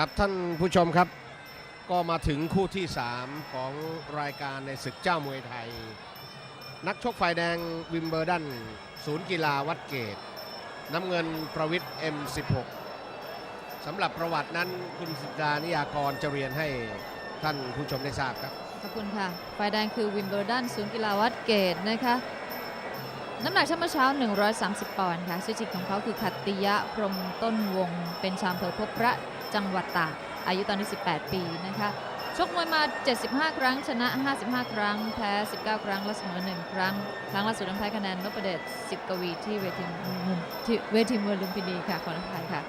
ครับท่านผู้ชมครับ ก็มาถึงคู่ที่ 3 ของรายการในศึกเจ้ามวยไทย นักชกฝ่ายแดงวิมเบอร์ดัน ศูนย์กีฬาวัดเกต น้ำเงินประวิทย์ M16 สำหรับประวัตินั้นคุณสิดานิยากรจะเรียนให้ท่านผู้ชมได้ทราบครับ ขอบคุณค่ะ ฝ่ายแดงคือวิมเบิลดันศูนย์กีฬาวัดเกตนะคะ น้ำหนักชั่วโมงเช้า 130 ปอนด์ค่ะชื่อจริงของเขาคือขัตติยะพรมต้นวง เป็นชาวอำเภอพบพระ จังหวัดตากอายุตอนนี้ 18 ปีนะคะชกมวยมา 75 ครั้ง ชนะ 55 ครั้ง แพ้ 19 ครั้ง และเสมอ 1 ครั้ง ครั้งล่าสุดนั้นแพ้คะแนนนพเดชสิทธิ์กวีที่เวทีที่เวทีมวยลุมพินีค่ะ ขออภัยค่ะ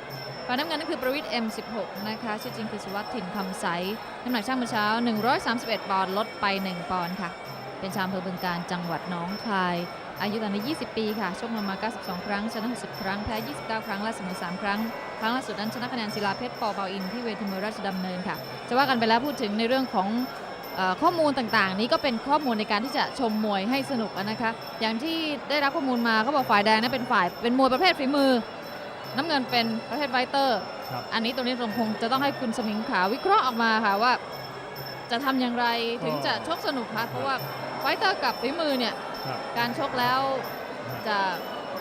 ฝ่ายน้ำเงินนั่นคือประวิทย์ M16 นะคะ ชื่อจริงคือสุวัสดิ์ถิ่นคำใส น้ำหนักช่างเมื่อเช้า 131 ปอนด์ ลดไป 1 ปอนด์ค่ะ เป็นชาวอำเภอบึงการจังหวัดหนองคาย อายุตอนนี้ 20 ปีค่ะ ชกมวยมา 92 ครั้ง ชนะ 60 ครั้ง แพ้ 29 ครั้ง และเสมอ 3 ครั้ง ครั้งล่าสุดนั้นชนะคะแนนศิลาเพชร ปอเปาอิน ที่เวทีมวยราชดำเนินค่ะ จะว่ากันไปแล้วพูดถึงในเรื่องของเออข้อมูลต่างๆ นี้ก็เป็นข้อมูลในการที่จะชมมวยให้สนุกอะนะคะ อย่างที่ได้รับข้อมูลมาเขาบอกฝ่ายแดงนั้นเป็นฝ่ายเป็นมวยประเภทฝีมือ น้ำเงินเป็นประเภทไฟเตอร์ครับอันนี้ตรงนี้ตรงคงจะต้องให้คุณสมิงขาววิเคราะห์ออกมาค่ะว่า จะทำอย่างไรถึงจะชกสนุกคะเพราะว่าไฟเตอร์กับฝีมือเนี่ย ครับการชกแล้วจะ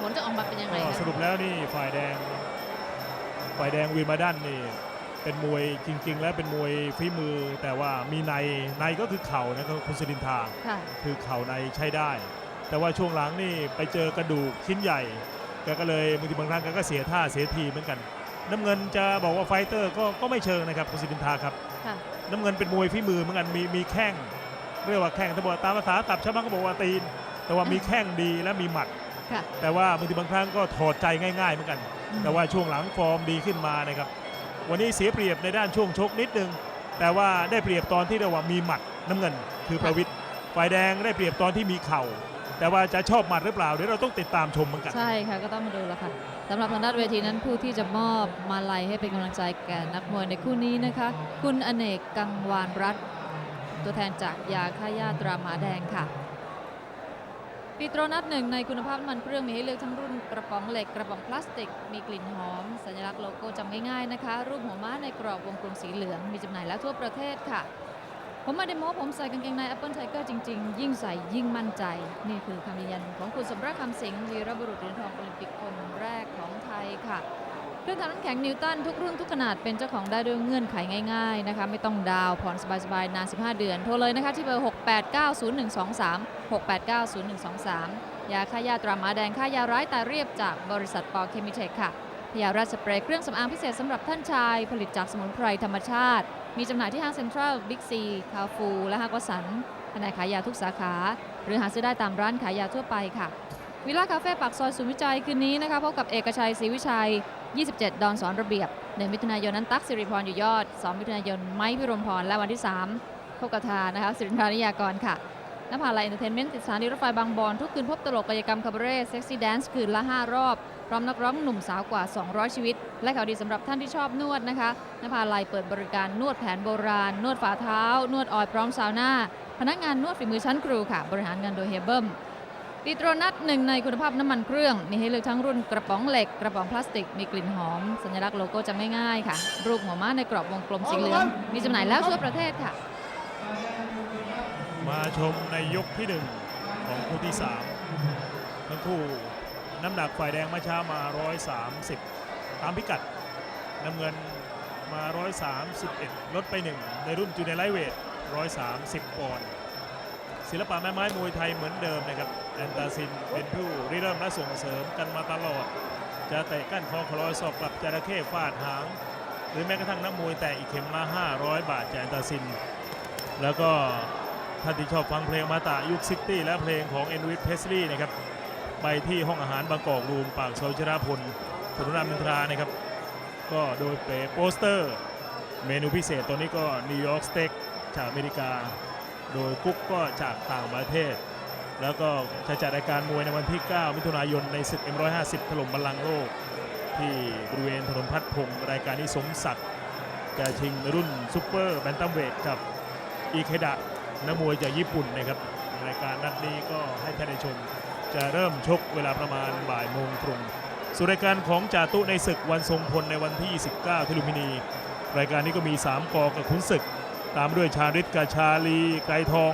ผลจะออกมาเป็นยังไงก็คะสรุปแล้วนี่ฝ่ายแดง ฝ่ายแดงวีมาดันนี่เป็นมวยจริง ๆ แล้วเป็นมวยฝีมือ แต่ว่ามีในในก็คือเข่านะครับคุณสิรินทาค่ะคือเข่าในใช้ได้ แต่ว่าช่วงหลังนี่ไปเจอกระดูกชิ้นใหญ่แกก็เลยบางทีบางครั้งแกก็เสียท่าเสียทีเหมือนกัน น้ำเงินจะบอกว่าไฟเตอร์ก็ก็ไม่เชิงนะครับคุณสิรินทาครับค่ะน้ำเงินเป็นมวยฝีมือเหมือนกันมีมีแข้งเรียกว่าแข้งถ้าบอกตามภาษาตับชาวบ้านก็บอกว่าตีน แต่ว่ามีแข้งดีและมีหมัด ค่ะ แต่ว่าบางทีบางครั้งก็ถอดใจง่าย ๆ เหมือนกันแต่ว่าช่วงหลังฟอร์มดีขึ้นมานะครับ วันนี้เสียเปรียบในด้านช่วงชกนิดนึง แต่ว่าได้เปรียบตอนที่เรียกว่ามีหมัดน้ำเงิน คือประวิทย์ฝ่ายแดงได้เปรียบตอนที่มีเข่า แต่ว่าจะชอบหมัดหรือเปล่าเดี๋ยวเราต้องติดตามชมเหมือนกัน ใช่ค่ะก็ต้องมาดูแล้วค่ะสำหรับทางด้านเวทีนั้นผู้ที่จะมอบมาลัยให้เป็นกำลังใจแก่นักมวยในคู่นี้นะคะ คุณอเนกกังวานรัตน์ตัวแทนจากยาฆ่าหญ้าตราหมาแดงค่ะ ปีโตรนัดหนึ่งในคุณภาพน้ำมันเครื่องมีให้เลือกทั้งรุ่นกระป๋องเหล็กกระป๋องพลาสติก มีกลิ่นหอม สัญลักษณ์โลโก้จำง่ายๆนะคะ รูปหัวม้าในกรอบวงกลมสีเหลือง มีจำหน่ายแล้วทั่วประเทศค่ะ ผมมาเดโมผมใส่กางเกงใน Apple Tiger จริง ๆ ยิ่งใส่ยิ่งมั่นใจ นี่คือคำยืนยันของคุณสมรักคำสิงห์วีรบุรุษเหรียญทองโอลิมปิกคนแรกของไทยค่ะ เครื่องทำน้ำแข็งนิวตันทุกรุ่นทุกขนาดเป็นเจ้าของได้ด้วยเงื่อนไขง่ายๆนะคะไม่ต้องดาวผ่อนสบายๆนาน 15 เดือน โทรเลยนะคะที่เบอร์ 6890123 6890123 ยาฆ่าหญ้าตราหมาแดงฆ่ายาร้ายตาเรียบจากบริษัทปอเคมิเทคค่ะพยาราชสเปรย์เครื่องสำอางพิเศษสำหรับท่านชาย ผลิตจากสมุนไพรธรรมชาติ มีจำหน่ายที่ห้างเซ็นทรัลบิ๊กซีคาฟูและห้างวัสันแผนกขายยาทุกสาขา หรือหาซื้อได้ตามร้านขายยาทั่วไปค่ะวิลล่าคาเฟ่ปากซอยศูนย์วิจัยคืนนี้นะคะพบกับเอกชัยศรีวิชัย 27 ดอนสอนระเบียบหนึ่งมิถุนายนนั้นตั๊กสิริพรอยู่ยอด 2 มิถุนายนไม้พิรมพร และวันที่3พบกับทานะคะสิรินทรานิยากรค่ะนภาลัยเอนเตอร์เทนเมนต์ติดสถานีรถไฟบางบอนทุกคืนพบตลกกายกรรมคาบาเร่เซ็กซี่แดนซ์คืนละ 5 รอบ พร้อมนักร้องหนุ่มสาวกว่า 200 ชีวิต และข่าวดีสำหรับท่านที่ชอบนวดนะคะนภาลัยเปิดบริการนวดแผนโบราณ นวดฝ่าเท้า นวดออยพร้อมซาวน่าพนักงานนวดฝีมือชั้นครูค่ะ บริหารงานโดยเฮเบิม ปีโตรนัทหนึ่งในคุณภาพน้ำมันเครื่อง มีให้เลือกทั้งรุ่นกระป๋องเหล็ก กระป๋องพลาสติก มีกลิ่นหอม สัญลักษณ์โลโก้จำง่ายๆค่ะ รูปหัวม้าในกรอบวงกลมสีเหลือง มีจำหน่ายแล้วทั่วประเทศค่ะ มาชมในยกที่หนึ่งของคู่ที่สามทั้งคู่น้ำหนักฝ่ายแดงมาช้ามา 130 ตามพิกัดน้ำเงินมา 131 ลดไปหนึ่งในรุ่นจูเนียร์ไลท์เวท 130 ปอนด์ศิลปะแม่ไม้มวยไทยเหมือนเดิมนะครับ แอนตาซินเป็นผู้ริเริ่มและส่งเสริมกันมาตลอด จะเตะกั้นคอคลอยศอกกลับจระเข้ฟาดหาง หรือแม้กระทั่งนักมวยแต่อีกเข็มละ500 บาทจากแอนตาซิน แล้วก็ท่านที่ชอบฟังเพลงมาตายุคซิตี้และเพลงของเอ็นวิทเพสลีย์นะครับไปที่ห้องอาหารบางกอกรูมปากซอยชราพลถนนรามอินทรานะครับ ก็โดยเปโปสเตอร์ เมนูพิเศษตัวนี้ก็นิวยอร์กสเต็กจากอเมริกา โดยกุ๊กก็จากต่างประเทศ แล้วก็จะจัดรายการมวยในวันที่ 9 มิถุนายนในศึก M150 ถล่มบัลลังก์โลก ที่บริเวณถนนพัดพงศ์รายการนี้สมศักดิ์จะชิงรุ่นซูเปอร์แบนตัมเวทกับอีเคดะนักมวยจากญี่ปุ่นนะครับ รายการนัดนี้ก็ให้ท่านได้ชม จะเริ่มชกเวลาประมาณบ่ายโมงตรงส่วนรายการของจ่าตุในศึกวันทรงพลในวันที่ 29 ที่ลุมพินี รายการนี้ก็มี 3กอกับขุนศึก ตามด้วยชาริตกาชาลีไกรทอง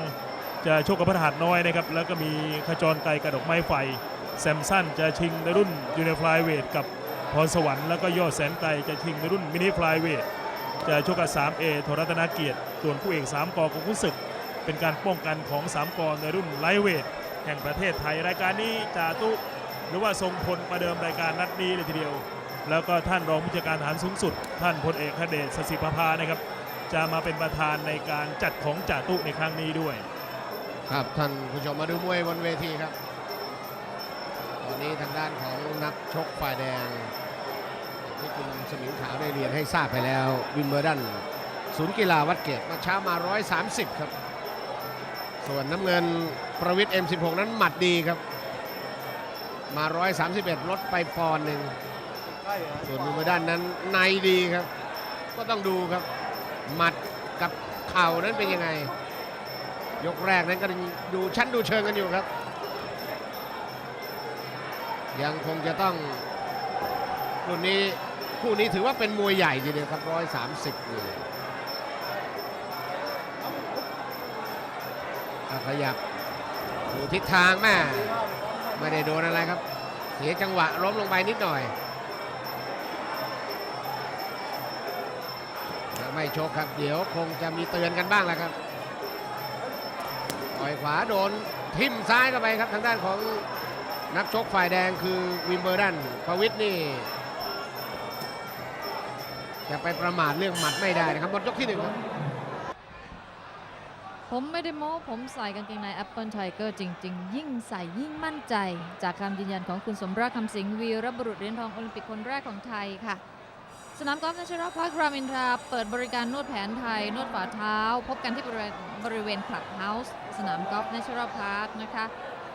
จะชกกับพระหัตถ์น้อยนะครับ แล้วก็มีขจรไกรกระดกไม้ไฟ แซมสันจะชิงในรุ่นยูนิฟลายเวทกับพรสวรรค์แล้วก็ยอดแสนไกลจะชิงในรุ่นมินิฟลายเวทจะชกกับ 3A โทรัตนาเกียรติ ส่วนคู่เอก 3 กอของขุนศึก เป็นการป้องกันของ 3 กอในรุ่นไลท์เวทแห่งประเทศไทย รายการนี้จาตุหรือว่าทรงพลประเดิมรายการนัดนี้เลยทีเดียว แล้วก็ท่านรองผู้จัดการทหารสูงสุด ท่านพลเอกคเดชสศิภานะครับ จะมาเป็นประธานในการจัดของจ่าตุในครั้งนี้ด้วย ครับท่านผู้ชมมาดูมวยบนเวทีครับ ตอนนี้ทางด้านของนักชกฝ่ายแดงที่คุณสมิงขาวได้เรียนให้ทราบไปแล้ววิมเบอร์ดันศูนย์กีฬาวัดเกตมาเช้ามา 130 ครับ ส่วนน้ำเงินประวิทย์ M16 นั้นหมัดดีครับ มา 131 ลดไปปอนหนึ่ง ส่วนวิมเบอร์ดันนั้นในดีครับ ก็ต้องดูครับ หมัดกับเข่านั้นเป็นยังไง ยกแรกนั้นก็ดูชั้นดูเชิงกันอยู่ครับ ยังคงจะต้องรุ่นนี้คู่นี้ถือว่าเป็นมวยใหญ่ทีเดียวครับร้อยสามสิบนี่ขยับดูทิศทางแม่ไม่ได้โดนอะไรครับ เสียจังหวะล้มลงไปนิดหน่อยไม่ชกครับ เดี๋ยวคงจะมีเตือนกันบ้างแหละครับ ต่อยขวาโดนทิ่มซ้ายเข้าไปครับทางด้านของนักชกฝ่ายแดงคือวิมเบอร์ดันประวิทย์นี่จะไปประมาทเรื่องหมัดไม่ได้นะครับหมดยกที่หนึ่งครับ ผมไม่ได้โม้ผมใส่กางเกงใน Apple Tiger จริง ๆ ยิ่งใส่ยิ่งมั่นใจ จากคำยืนยันของคุณสมรักคำสิงห์วีรบุรุษเหรียญทองโอลิมปิกคนแรกของไทยค่ะ สนามกอล์ฟนัชรพาร์รามอินทราเปิดบริการนวดแผนไทย นวดฝ่าเท้า พบกันที่บริเวณบริเวณคลับเฮาส์สนามกอล์ฟนัชรพาร์คนะคะ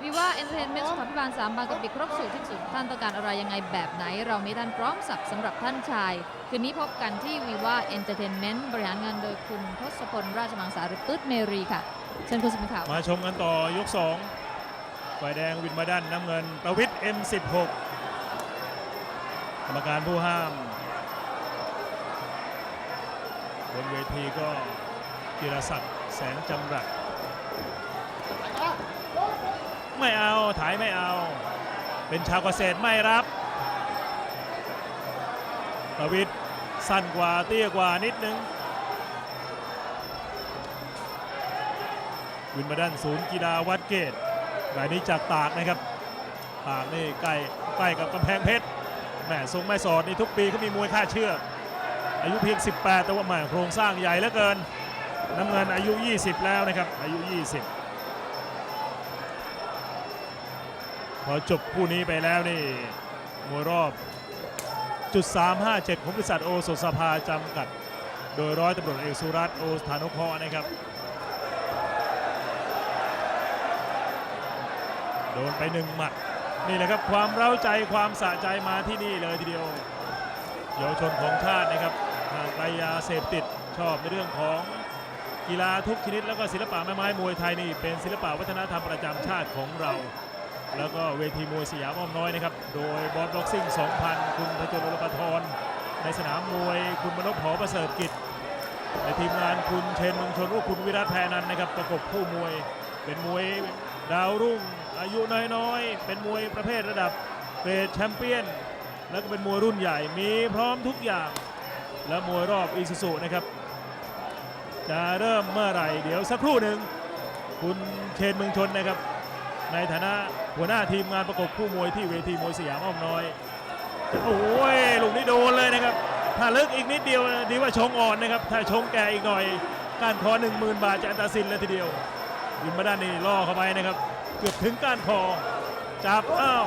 วิว่าเอนเตอร์เทนเมนต์สถานพิบาลสามบางกะปิครบสูตรที่สุดท่านต้องการอะไรยังไงแบบไหน เรามีท่านพร้อมสับสำหรับท่านชาย คืนนี้พบกันที่วิว่าเอนเตอร์เทนเมนต์บริหารงานโดยคุณทศพลราชมังสาหรือปื๊ดเมรีค่ะเชิญคุณสมิงขาวมาชมกันต่อยก2ฝ่ายแดงวินมาดันน้ำเงิน ประวิทย์ M16 กรรมการผู้ห้าม บนเวทีก็จิรศักดิ์แสงจำรัดไม่เอาถ่ายไม่เอา เป็นชาวเกษตรไม่รับประวิทย์สั้นกว่าเตี้ยกว่านิดนึง วินมาดันศูนย์กีฬาวัดเกตรายนี้จากตากนะครับ ตากนี่ใกล้ใกล้กับกำแพงเพชรแหมทรงแม่สอดนี่ทุกปีเขามีมวยค่าเชือก อายุเพียง 18 แต่ว่าแหมโครงสร้างใหญ่เหลือเกิน น้ำเงินอายุ 20 แล้วนะครับ อายุ 20 พอจบคู่นี้ไปแล้วนี่มวยรอบจุด357ของบริษัทโอสถสภาจำกัด โดยร้อยตำรวจเอกสุรัตน์โอสถานุเคราะห์นะครับ โดนไปหนึ่งหมัด นี่แหละครับความเร้าใจความสะใจมาที่นี่เลยทีเดียวเยาวชนของชาตินะครับ ยาเสพติดชอบในเรื่องของกีฬาทุกชนิดแล้วก็ศิลปะแม่ไม้มวยไทยนี่เป็นศิลปะวัฒนธรรมประจำชาติของเรา แล้วก็เวทีมวยสยามอ้อมน้อยนะครับ โดยบอสบ็อกซิ่ง 2000 คุณพจนโอลปทรในสนามมวยคุณมนพหอประเสริฐกิจในทีมงานคุณเชนมงชนรูปคุณวิรัตแพนันนะครับประกบคู่มวยเป็นมวยดาวรุ่งอายุน้อยๆ เป็นมวยประเภทระดับเกรดแชมเปี้ยน แล้วก็เป็นมวยรุ่นใหญ่มีพร้อมทุกอย่าง และมวยรอบอีซูซุนะครับ จะเริ่มเมื่อไหร่ เดี๋ยวสักครู่หนึ่งคุณเชนเมืองชนนะครับ ในฐานะหัวหน้าทีมงานประกบคู่มวยที่เวทีมวยสยามอ้อมน้อย โอ้ยลูกนี้โดนเลยนะครับ ถ้าลึกอีกนิดเดียวดีว่าชงอ่อนนะครับ ถ้าชงแก่อีกหน่อยก้านคอ 1 0,000 บาทจะอันตรสินเลยทีเดียวยินมาด้านนี้ล่อเข้าไปนะครับ เกือบถึงก้านคอจับอ้าว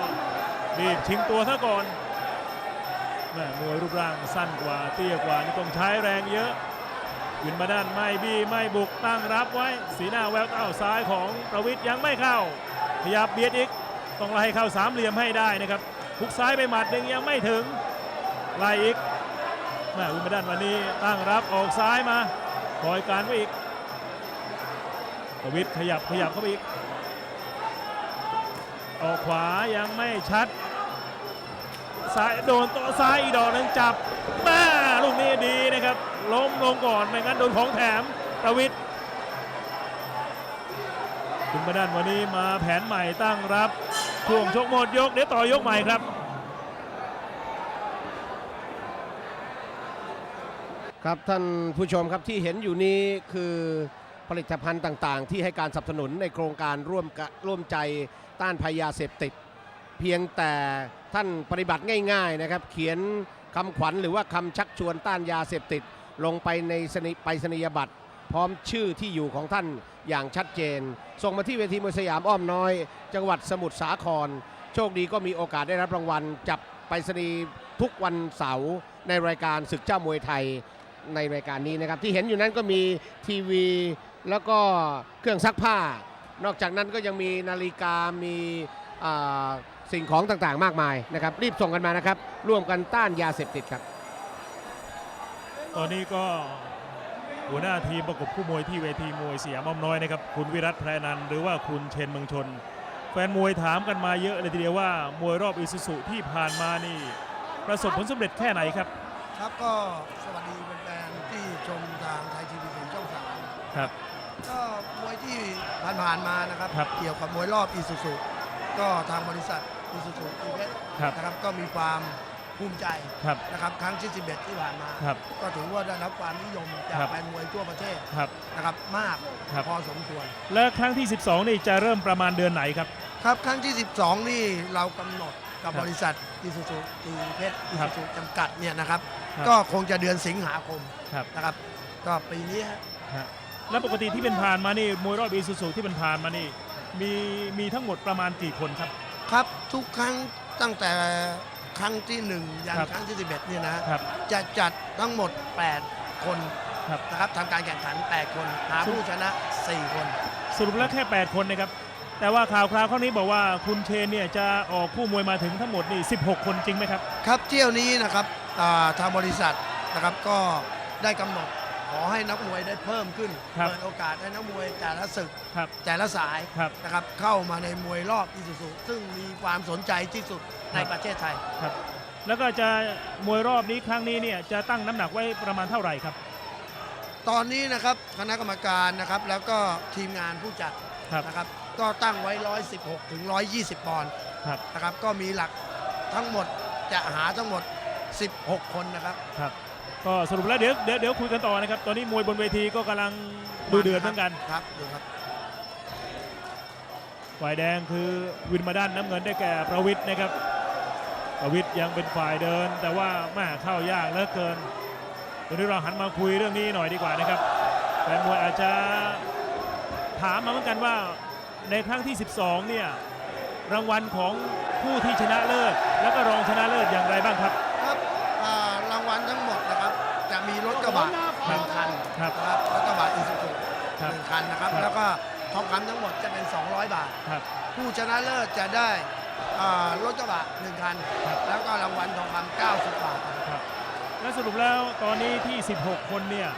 รีบชิงตัวซะก่อน แม่มวยรูปร่างสั้นกว่าเตี้ยกว่านี่ต้องใช้แรงเยอะวินมาด้านไม่บี้ไม่บุกตั้งรับไว้ สีหน้าแววเต้าซ้ายของประวิทย์ยังไม่เข้าขยับเบียดอีก ต้องไล่เข้าสามเหลี่ยมให้ได้นะครับทุกซ้ายไปหมัดหนึ่งยังไม่ถึงไล่อีกแม่วินมาด้านวันนี้ตั้งรับออกซ้ายมาคอยการไว้อีก ประวิทย์ขยับขยับเข้าไปอีกออกขวายังไม่ชัด ซ้ายโดนตัวซ้ายอีกดอกหนึงจับแม่ลูกนี้ดีนะครับ ล้มลงก่อนไม่งั้นโดนของแถมประวิทย์คุณประดันวันนี้มาแผนใหม่ตั้งรับช่วงชกหมดยกเดี๋ยวต่อยกใหม่ครับครับท่านผู้ชมครับที่เห็นอยู่นี้คือผลิตภัณฑ์ต่างๆ ที่ให้การสนับสนุนในโครงการร่วมร่วมใจต้านภัยยาเสพติด เพียงแต่ท่านปฏิบัติง่ายๆนะครับ เขียนคำขวัญหรือว่าคำชักชวนต้านยาเสพติด ลงไปในสนิไปรษณียบัตรพร้อมชื่อที่อยู่ของท่านอย่างชัดเจน ส่งมาที่เวทีมวยสยามอ้อมน้อย จังหวัดสมุทรสาคร โชคดีก็มีโอกาสได้รับรางวัล จับไปรษณีทุกวันเสาร์ในรายการศึกเจ้ามวยไทยในรายการนี้นะครับ ที่เห็นอยู่นั้นก็มีทีวี แล้วก็เครื่องซักผ้า นอกจากนั้นก็ยังมีนาฬิกามีอ่า สิ่งของต่างๆ มากมายนะครับ รีบส่งกันมานะครับ ร่วมกันต้านยาเสพติดครับ ตอนนี้ก็หัวหน้าทีมประกบคู่มวยที่เวทีมวยสยามอ้อมน้อยนะครับคุณวิรัตแพรนันท์หรือว่าคุณเชนเมืองชน แฟนมวยถามกันมาเยอะเลยทีเดียวว่ามวยรอบอิซุสุที่ผ่านมานี่ ประสบผลสำเร็จแค่ไหนครับ ครับก็สวัสดีแฟนๆที่ชมทางไทยทีวีสีช่องสามครับก็มวยที่ผ่านๆมานะครับครับเกี่ยวกับมวยรอบอีซูซูก็ทางบริษัท อีซูซูอีเวสครับนะครับก็มีความภูมิใจครับนะครับครั้งที่ 11 ที่ผ่านมาครับก็ถือว่าได้รับความนิยมจากครับแฟนมวยทั่วประเทศครับนะครับมากครับ พอสมควร และครั้งที่ 12 นี่จะเริ่มประมาณเดือนไหนครับ ครับครั้งที่ 12 นี่เรากำหนดกับครับบริษัทอีซูซูตีเพชรอีครัซูบซูจำกัดเนี่ยนะครับ ครับ ก็คงจะเดือนสิงหาคมครับนะครับ ก็ปีนี้ฮะ ฮะแล้วปกติที่เป็นผ่านมานี่มวยรอบอิซุสุที่เป็นผ่านมานี่มีมีทั้งหมดประมาณกี่คนครับ ครับทุกครั้งตั้งแต่ครั้งที่1ยันครับครั้งที่11เนี่ยนะครับจะจัดทั้งหมด 8 คนครับ นะครับทำการแข่งขัน 8 คนหาผู้ชนะ 4 คน สรุปแล้วแค่ 8 คนนะครับ แต่ว่าข่าวคราวข้างนี้บอกว่าคุณเชนเนี่ยจะออกคู่มวยมาถึงทั้งหมดนี่ 16 คนจริงไหมครับ ครับเที่ยวนี้นะครับอ่าทางบริษัทนะครับก็ได้กำหนด ขอให้นักมวยได้เพิ่มขึ้น ครับ เปิดโอกาสให้นักมวยแต่ละศึกครับ แต่ละสายครับ นะครับเข้ามาในมวยรอบอีซูซูซึ่งมีความสนใจที่สุดในครับประเทศไทย ครับ แล้วก็จะมวยรอบนี้ครั้งนี้เนี่ยจะตั้งน้ำหนักไว้ประมาณเท่าไหร่ครับ ตอนนี้นะครับคณะกรรมการนะครับแล้วก็ทีมงานผู้จัดครับ นะครับก็ตั้งไว้ 116 ถึง 120 ปอนด์ครับ นะครับก็มีหลักทั้งหมดจะหาทั้งหมด 16 คนนะครับ ครับ ก็สรุปแล้วเดี๋ยวเดี๋ยวเดี๋ยวคุยกันต่อนะครับ ตอนนี้มวยบนเวทีก็กำลังดูเดือดเหมือนกัน ครับดูครับ ฝ่ายแดงคือวินมาด้านน้ำเงินได้แก่ประวิทย์นะครับ ประวิทย์ยังเป็นฝ่ายเดิน แต่ว่าแม่เข้ายากเหลือเกินวันนี้เราหันมาคุยเรื่องนี้หน่อยดีกว่านะครับแฟนมวยอาจจะถามมาเหมือนกันว่าในครั้งที่ 12 เนี่ยรางวัลของผู้ที่ชนะเลิศ แล้วก็รองชนะเลิศอย่างไรบ้างครับ ครับอ่ารางวัลทั้งหมดนะครับจะมี รถกระบะหนึ่งคันครับนะครับรถกระบะอีซูซูครับหนึ่งคันนะครับครับ แล้วก็ทองคำทั้งหมดจะเป็น 200 บาทครับผู้ชนะเลิศจะได้อ่ารถกระบะหนึ่งคันครับแล้วก็รางวัลทองคำ90 บาทครับและสรุปแล้วตอนนี้ที่ 16 คนเนี่ย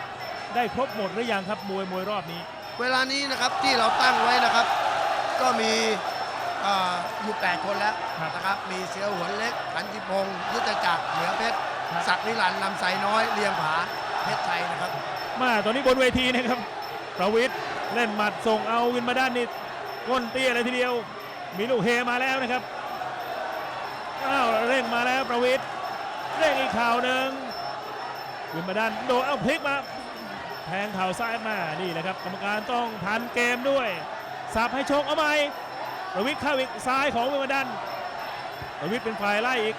ได้ครบหมดหรือยังครับมวยมวยรอบนี้ เวลานี้นะครับที่เราตั้งไว้นะครับ ก็มีอ่าอยู่ 8 คนแล้วครับนะครับ มีเสือหวนเล็กขันจิพงศ์ยุทธจักรเหนือเพชรครับศักดิ์นิรันดร์ลำไสน้อยเลียงผา เพชรชัยนะครับมาตอนนี้บนเวทีนะครับประวิทย์เล่นหมัดส่งเอาวินมาด้านนี่ก้นเตี้ยเลยทีเดียว มีลูกเฮมาแล้วนะครับอ้าวเร่งมาแล้วประวิทย์เร่งอีกข่าวหนึ่งวินมาด้านโดนเอาพลิกมาแทงเข่าซ้ายมานี่นะครับกรรมการต้องทันเกมด้วยสับให้ชกเอาไหมประวิทย์เข้าอีกซ้ายของวินมาด้านประวิทย์เป็นฝ่ายไล่อีก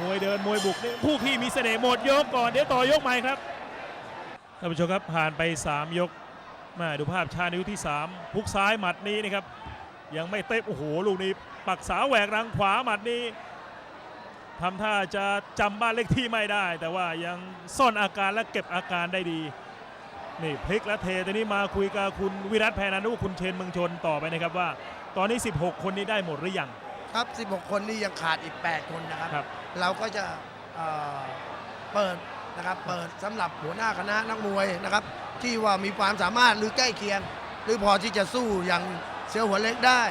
มวยเดินมวยบุกนี่ผู้ขี้มีเสน่ห์หมดยกก่อนเดี๋ยวต่อยกใหม่ครับ ท่านผู้ชมครับผ่านไป 3 ยกมาดูภาพชานิ้วที่ 3 พุกซ้ายหมัดนี้นะครับ ยังไม่เตะโอ้โหลูกนี้ ปักษาแหวกรังขวาหมัดนี้ทำท่าจะจำบ้านเลขที่ไม่ได้ แต่ว่ายังซ่อนอาการและเก็บอาการได้ดีนี่พลิกและเทตอนนี้มาคุยกับคุณวิรัตแพรนันท์คุณเชนเมืองชนต่อไปนะครับว่า ตอนนี้ 16 คนนี้ได้หมดหรือยัง ครับ 16 คนนี่ยังขาดอีก 8 คนนะครับ ครับ เราก็จะเอ่อเปิด นะครับเปิดสำหรับหัวหน้าคณะนักมวยนะครับ ที่ว่ามีความสามารถหรือใกล้เคียง หรือพอที่จะสู้อย่างเสือหัวเล็กได้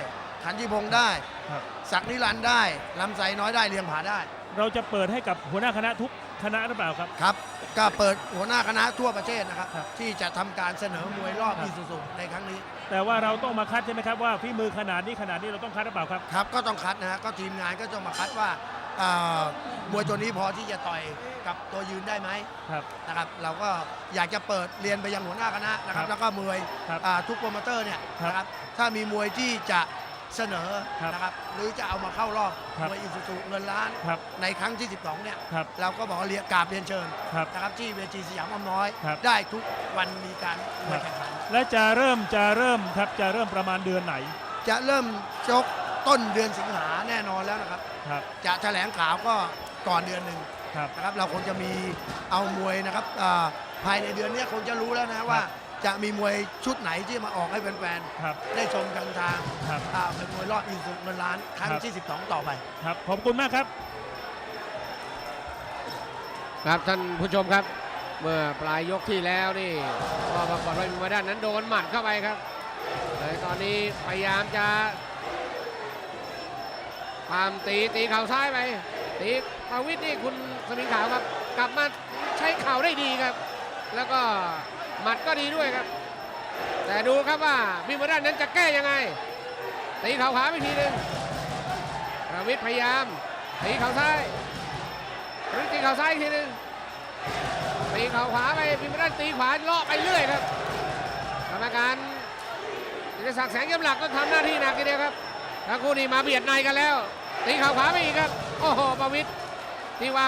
ขันจิพงศ์ได้ครับศักดิ์นิรันดร์ได้ลำไสน้อยได้เลียงผาได้ เราจะเปิดให้กับหัวหน้าคณะทุกคณะหรือเปล่าครับครับ ก็เปิดหัวหน้าคณะทั่วประเทศนะครับครับที่จะทำการเสนอมวยรอบครับอีซูซุในครั้งนี้ แต่ว่าเราต้องมาคัดใช่ไหมครับว่าฝีมือขนาดนี้ขนาดนี้เราต้องคัดหรือเปล่าครับครับ ก็ต้องคัดนะฮะก็ทีมงานก็จะมาคัดว่า อ่ามวยตัวนี้พอที่จะต่อยกับตัวยืนได้ไหมครับ นะครับเราก็อยากจะเปิดเรียนไปยังหัวหน้าคณะนะครัครับบแล้วก็มวยครับอ่าทุกโปรโมเตอร์เนี่ยครับนะครับถ้ามีมวยที่จะเสนอครับนะครับหรือจะเอามาเข้ารอบครับ มวยอีซูซุเงินล้านครับในครั้งที่ 12เนี่ยครับเราก็บอกว่าเรียกกราบเรียนเชิญครับ นะครับที่เวทีสยามอ้อมน้อย ครับ ได้ทุกวันมีการมวยแข่งขัน และจะเริ่มจะเริ่มครับจะเริ่มประมาณเดือนไหน จะเริ่มชก ต้นเดือนสิงหาแน่นอนแล้วนะครับ ครับ จะแถลงข่าวก็ก่อนเดือนหนึ่งครับ นะครับ เราคงจะมีเอามวยนะครับอ่าภายในเดือนนี้คงจะรู้แล้วนะว่า จะมีมวยชุดไหนที่มาออกให้แฟนครับ ๆได้ชมกันทางครับ อ่าเป็นมวยรอบอีสุเงินล้านครั้งครับ ที่ 12 ต่อไป ครับ ขอบคุณมากครับ ครับท่านผู้ชมครับ เมื่อปลายยกที่แล้วนี่ก็ปรากฏว่าวิมเบิลดันนั้นโดนหมัดเข้าไปครับเลยตอนนี้พยายามจะ ตามตีตีเข่าซ้ายไปตีปวิทย์นี่คุณสมิงขาวครับ กลับมาใช้เข่าได้ดีครับ แล้วก็หมัดก็ดีด้วยครับ แต่ดูครับว่าวิมเบิลดันนั้นจะแก้ยังไง ตีเข่าขวาไปทีหนึ่งประวิทย์พยายามตีเข่าซ้ายหรือตีเข่าซ้ายทีหนึ่งตีเข่าขวาไปพิมพ์ด้านตีขวาเลาะไปเรื่อยครับกรรมการธีรศักดิ์แสงเยี่ยมหลักก็ทำหน้าที่หนักทีเดียวครับ ทั้งคู่นี่มาเบียดในกันแล้วตีเข่าขวาไปอีกครับ โอ้โหประวิทย์ที่ว่า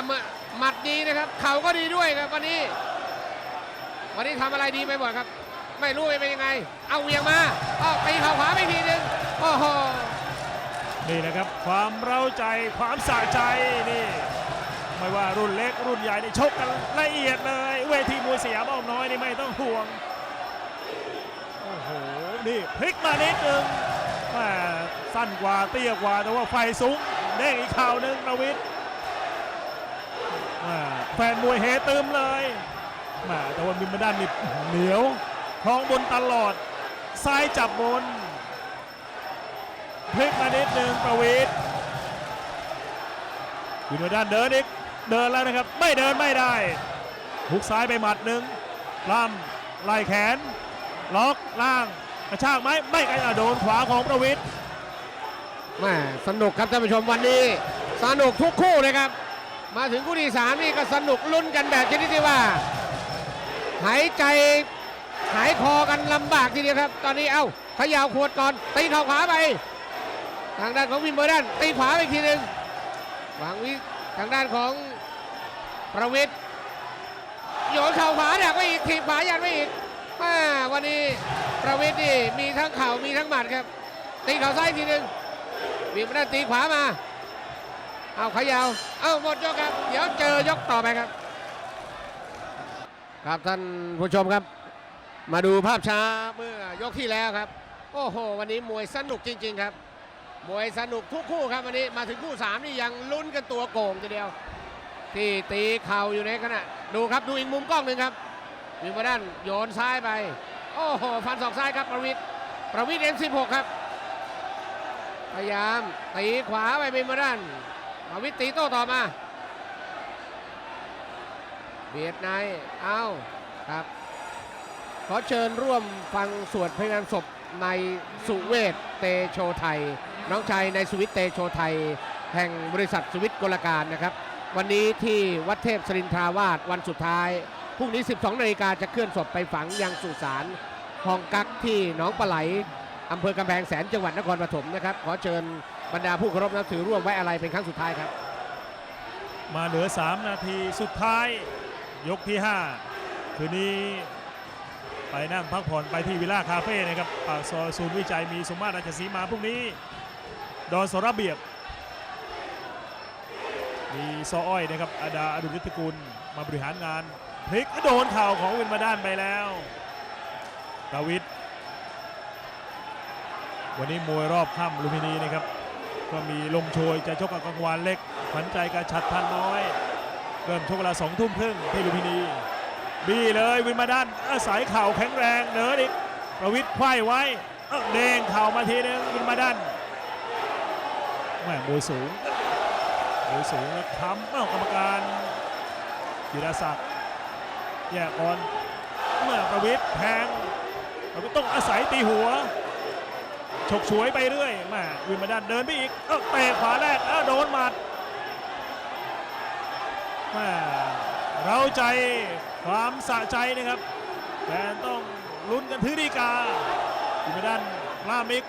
หมัดดีนะครับ เข่าก็ดีด้วยครับวันนี้ วันนี้ทำอะไรดีไปหมดครับ ไม่รู้เป็นยังไง เอาเวียงมาเอตีเข่าขวาไปทีนึงโอ้โหนี่นะครับ ความเร้าใจความสะใจนี่ไม่ว่ารุ่นเล็กรุ่นใหญ่ในชกกันละเอียดเลย เวทีมวยสยามอ้อมน้อยนี่ไม่ต้องห่วง โอ้โห นี่พลิกมานิดนึง แม่สั้นกว่าเตี้ยกว่าแต่ว่าไฟสูงเด้งอีกข่าวหนึ่งประวิทย์แฟนมวยเฮตึมเลยแมแต่ว่าบินมาด้านนี่เหนียวท้องบนตลอด ซ้ายจับบนพลิกมานิดนึงประวิทย์บินมาด้านเดินอีกเดินแล้วนะครับ ไม่เดินไม่ได้หุกซ้ายไปหมัดหนึ่งล่ำไล่แขน ล็อกล่าง กระชากไหมไม่กระโดนขวาของประวิทย์แม่สนุกครับท่านผู้ชมวันนี้ สนุกทุกคู่เลยครับ มาถึงคู่ที่สามนี่ก็สนุกลุ้นกันแบบชนิดที่ว่า หายใจหายคอกันลำบากทีเดียวครับ ตอนนี้เอ้าขยาวขวดก่อนตีเข่าขวาไป ทางด้านของวิมเบอร์ดันตีขวาไปอีกทีหนึ่งวังวิทางด้านของประวิทย์โยนเข่าขวาดักไว้อีกถีขวายันไว้อีกม่วันนี้ ระวิทย์นี่มีทั้งเข่ามีทั้งหมัดครับ ตีเข่าซ้ายทีหนึ่งวิมเบอร์ดันตีขวามา เอาเขยาว เอาหมดยกครับ เดี๋ยวเจอยกต่อไปครับ ครับท่านผู้ชมครับ มาดูภาพช้าเมื่อยกที่แล้วครับ โอ้โห วันนี้มวยสนุกจริง ๆ ครับ มวยสนุกทุกคู่ครับวันนี้มาถึงคู่สามนี่ยังลุ้นกันตัวโก่งทีเดียว ที่ตีเข่าอยู่ในขณะดูครับดูอีกมุมกล้องหนึ่งครับวิมเบอร์ดันโยนซ้ายไป โอ้โห ฟันศอกซ้ายครับประวิทย์ประวิทย์เอ็นสิบหกครับ พยายามตีขวาไปเป็นมาด้านมาวิทย์ตีโต้ต่อมา เบียดในเอาครับ ขอเชิญร่วมฟังสวดพระงานศพในสุเวทเตโชไทย น้องชายในสุวิทย์เตโชไทย แห่งบริษัทสุวิทย์กลการนะครับ วันนี้ที่วัดเทพสรินทราวาสวันสุดท้าย พรุ่งนี้ 12นาฬิกาจะเคลื่อนศพไปฝังยังสุสานคลองกักที่หนองปลาไหลอำเภอกำแพงแสนจังหวัดนครปฐมนะครับ ขอเชิญบรรดาผู้เคารพนับถือร่วมไว้อะไรเป็นครั้งสุดท้ายครับ มาเหลือ 3 นาทีสุดท้ายยกที่ 5 คืนนี้ไปนั่งพักผ่อนไปที่วิลล่าคาเฟ่นะครับปากซอยศูนย์วิจัยมีสมมาตรราชสีมาพรุ่งนี้ ดอนสระเบียบ มีซออ้อยนะครับอาดาอดุลยุทธกุลมาบริหารงาน พลิกโดนเข่าของวินมาด้านไปแล้วดาวิดวันนี้มวยรอบค่ำลุมพินีนะครับ ก็มีลมโชยจะชกกับกังวานเล็กขวัญใจกับชัดพันน้อย เริ่มชกเวลาสองทุ่มครึ่งที่ลุมพินี บี้เลยวินมาด้านอาศัยเข่าแข็งแรงเนินอีกประวิทย์ไขว้ไว้เอ้าเด้งเข่ามาทีนึงวินมาด้านแม่มวยสูงมวยสูงแล้วค้ำเอ้ากรรมการจิรศักดิ์ แยกบอลเมื่อประวิทย์แทงประวิทย์ต้องอาศัยตีหัว ฉกฉวยไปเรื่อยมาวินมาดันเดินไปอีกเอ้าเตะขวาแรกแล้วโดนหมัดมาเราใจความสะใจนะครับแต่ต้องลุ้นกันถือดีกาวินมาดันล่ามอีก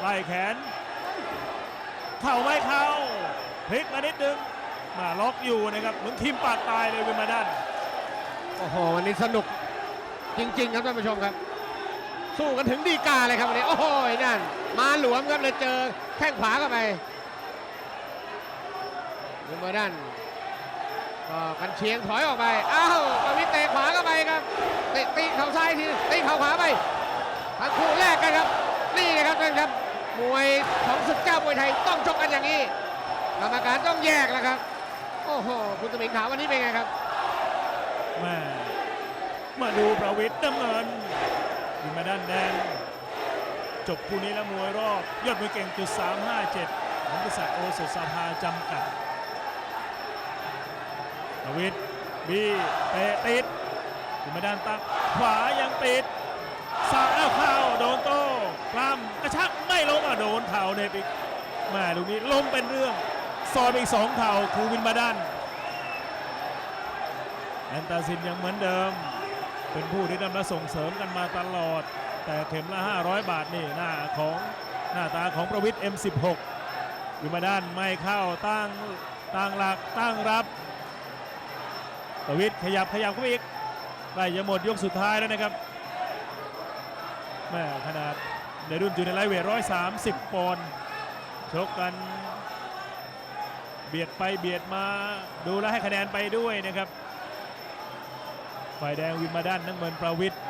ไล่แขน เข่าไม่เข้าพลิกมานิดนึงมาล็อกอยู่นะครับเหมือนทีมปากตายเลยวินมาดัน โอ้โหวันนี้สนุกจริง ๆ ครับท่านผู้ชมครับ สู้กันถึงดีกาเลยครับวันนี้ โอ้โหนั่น มาหลวมครับเลยเจอแข้งขวาเข้าไปวิมเบอร์ดันก็กันเชียงถอยออกไป อ้าวปวิตเตะขวาเข้าไปครับเตะตีเข่าซ้ายทีตีเข่าขวาไปทั้งคู่แลกกันครับ นี่นะครับท่านครับ มวยของศึกเจ้ามวยไทยต้องชกกันอย่างนี้กรรมการต้องแยกแล้วครับ โอ้โห คุณสมิงขาววันนี้เป็นไงครับ ม่มาดูประวิทย์น้ำเงินวินมาดันแดง จบคู่นี้แล้วมวยรอบ ยอดมวยเก่งจุด357ของบริษัทโอสถสภาจำกัดประวิทย์บีเตะติดวินมาดันตักขวายังติดสายเอาเข้าโดนโต้ปล้ำกระชักไม่ลงอะโดนเข่าเนปอีกแม่ลูนี้ล้มเป็นเรื่องซอยไปอีกสองเข่าคือวินมาดัน แอนตาซินยังเหมือนเดิม เป็นผู้ที่นำมาส่งเสริมกันมาตลอด แต่เข็มละ 500 บาทนี่หน้าของหน้าตาของประวิทย์ M16 อยู่มาด้านไม่เข้าตั้งตั้งหลักตั้งรับ ประวิทย์ขยับขยับเข้าไปอีกใกล้จะหมดยกสุดท้ายแล้วนะครับแม่ขนาดในรุ่นจูเนียร์ไลท์เวท130 ปอนด์ชกกันเบียดไปเบียดมาดูแลให้คะแนนไปด้วยนะครับ ฝ่ายแดงวินมาด้านน้ำเงินประวิทย์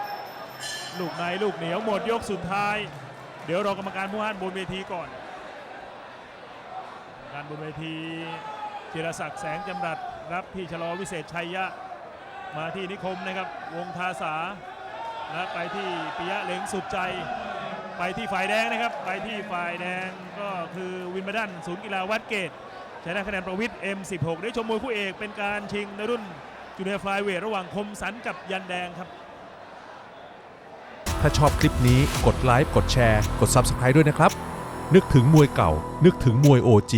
ลูกในลูกเหนียวหมดยกสุดท้าย เดี๋ยวรอกรรมการผู้ห้านบนเวทีก่อนการบนเวทีจิรศักดิ์แสงจำรัดรับพี่ชะลอวิเศษชัยยะมาที่นิคมนะครับ วงทาสาและไปที่ปิยะเหลงสุดใจ ไปที่ฝ่ายแดงนะครับ ไปที่ฝ่ายแดงก็คือวินมาดันศูนย์กีฬาวัดเกตชนะคะแนนประวิทย์ M16 ได้ชมมวยคู่เอกเป็นการชิงในรุ่น จูเนียร์ฟลายเวทระหว่างคมสันกับยันแดงครับ ถ้าชอบคลิปนี้กดไลค์กดแชร์ กด Subscribe ด้วยนะครับ นึกถึงมวยเก่า นึกถึงมวย OG